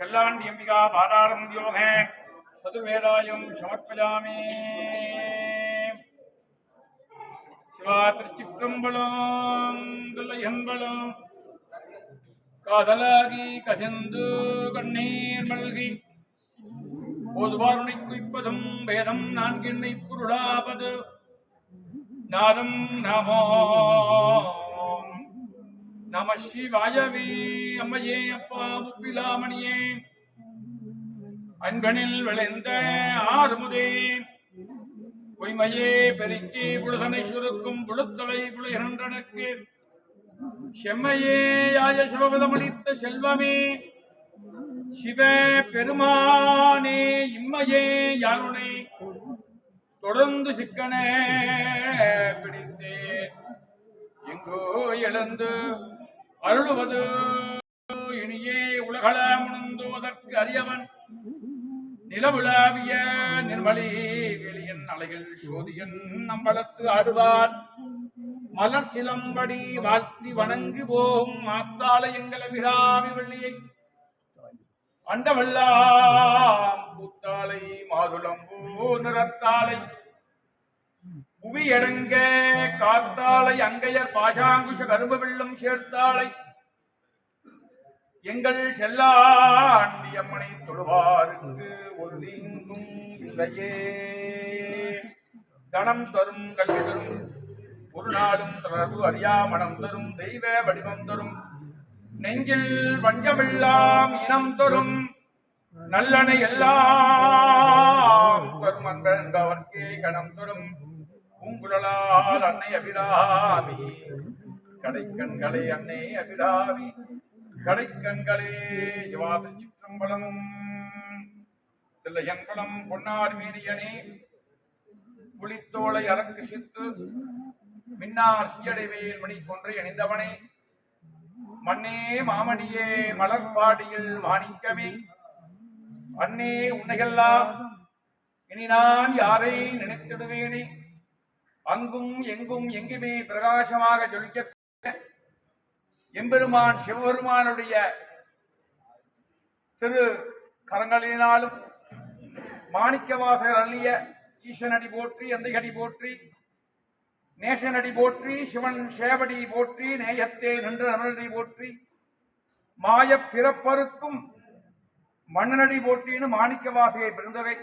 செல்லாண்டி அம்பிகா பாதாரம் யோக சதுர்வேதாயம் சமர்ப்பயாமி. சிவா திருச்சிற்றம்பலம் துல்லையம்பலம் காதலாகி கசிந்து கண்ணீர் மல்கி. போதுவாருணை குறிப்பதும் வேதம் நான்கிண்ணை பொருளாவது. நாதம் நமோ. நம சிவாயவி அம்மையே அப்பா முப்பிலாமணியே அன்பனில் விளைந்த ஆறுமுதே. பொய்மையே பெருக்கி புழுதனை சுருக்கும் புழுத்தலை புழுகின்றனக்கு செம்மையே யாய சிவபதமளித்த செல்வமே. சிவ பெருமானே இம்மையே யானுனை தொடர்ந்து சிக்கனே பிடித்தேன். எங்கோ இழந்து அருளுவது இனியே உலகள முணந்தோதற்கு அரியவன் நிலவுலாவிய நிர்மலி வெளியன் அலையில் சோதியன் நம்பலத்து ஆடுவார். மலர் சிலம்படி வாழ்த்தி வணங்கி போகும் மாத்தாள எங்கள விராவி வெள்ளியை அண்டவெல்லாம் பூத்தாலை மாதுளம்பூ நிறத்தாளை புவியடங்க காத்தாளை அங்கையர் பாஷாங்குஷ கரும்பு வெள்ளம் சேர்த்தாளை எங்கள் செல்லாண்டியம்மனை தொழுவாருக்கு ஒரு நீங்கும் இல்லையே. தனம் தரும் கல்வி தரும் ஒரு நாளும் தொடர்பு அறியா மனம் தரும் தெய்வ வடிவம் தரும் நெஞ்சில் வஞ்சமெல்லாம் இனம் தரும் நல்லனை எல்லாம் தரும் அன்பவர்க்கே கணம் தரும் பூங்குழலால் அன்னை அபிராமி. கடைக்கண்களே அன்னை அபிராமி. கடைக்கண்களே சிவாதி சிற்றம்பலமும். தில்லையன்பலம் பொன்னார் மீடியனே. புலித்தோலை அரக்கு சித்து மின்னார் சீயடைவேல் மணி கொன்றை அணிந்தவனே மண்ணே மாமணியே மலர்பாடியில் மாணிக்கமே அண்ணே உன்னையெல்லாம் இனி நான் யாரை நினைத்திடுவேனே? அங்கும் எங்கும் எங்குமே பிரகாசமாக ஜொலிக்க எம்பெருமான் சிவபெருமானுடைய திரு கரங்களினாலும் மாணிக்கவாசகர் அள்ளிய ஈசனடி போற்றி எந்தையடி போற்றி நேசனடி போற்றி சிவன் சேவடி போற்றி நேயத்தே நின்ற நலனடி போற்றி மாய பிறப்பருக்கும் மண்ணனடி போற்றின்னு மாணிக்க வாசையை பிறந்தவை.